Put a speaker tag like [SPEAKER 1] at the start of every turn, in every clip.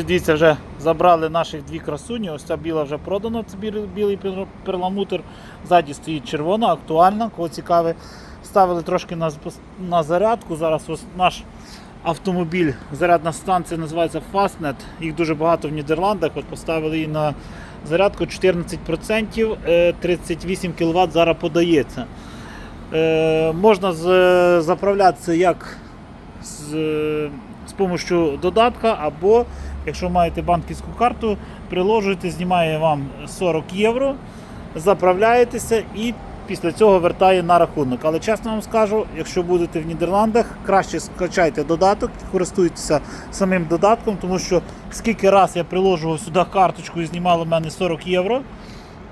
[SPEAKER 1] Дивіться, вже забрали наших дві красуні. Ось ця біла вже продана, це білий, перламутр. Ззаді стоїть червона, актуальна, кого цікаве. Ставили трошки на, на зарядку. Зараз ось наш автомобіль, зарядна станція називається Fastnet. Їх дуже багато в Нідерландах. От поставили її на зарядку 14%, е, 38 кВт зараз подається. Е, можна заправлятися як з, з допомогою додатка, або якщо маєте банківську карту, приложуєте, знімає вам 40 євро, заправляєтеся і після цього вертає на рахунок. Але чесно вам скажу, якщо будете в Нідерландах, краще скачайте додаток, користуйтеся самим додатком, тому що скільки раз я приложував сюди карточку і знімало в мене 40 євро.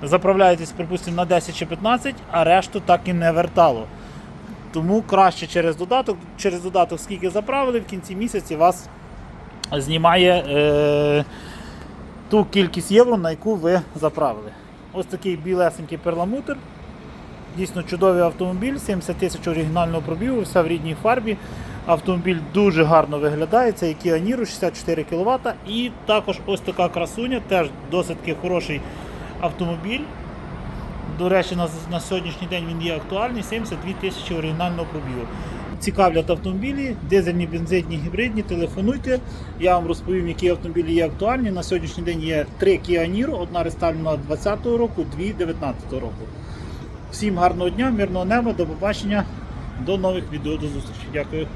[SPEAKER 1] Заправляєтесь, припустимо, на 10 чи 15, а решту так і не вертало. Тому краще через додаток, через додаток, скільки заправили, в кінці місяці вас знімає е, ту кількість євро, на яку ви заправили. Ось такий білесенький перламутр. Дійсно чудовий автомобіль, 70 тисяч оригінального пробігу, все в рідній фарбі. Автомобіль дуже гарно виглядає. Це Kia Niro 64 кВт. І також ось така красуня, теж досить хороший автомобіль. До речі, на, на сьогоднішній день він є актуальний, 72 тисячі оригінального пробігу. Цікавлять автомобілі, дизельні, бензинні, гібридні, телефонуйте. Я вам розповім, які автомобілі є актуальні. На сьогоднішній день є три Kia Niro, одна рестайлена 2020 року, дві 2019 року. Всім гарного дня, мирного неба, до побачення, до нових відео, до зустрічі. Дякую.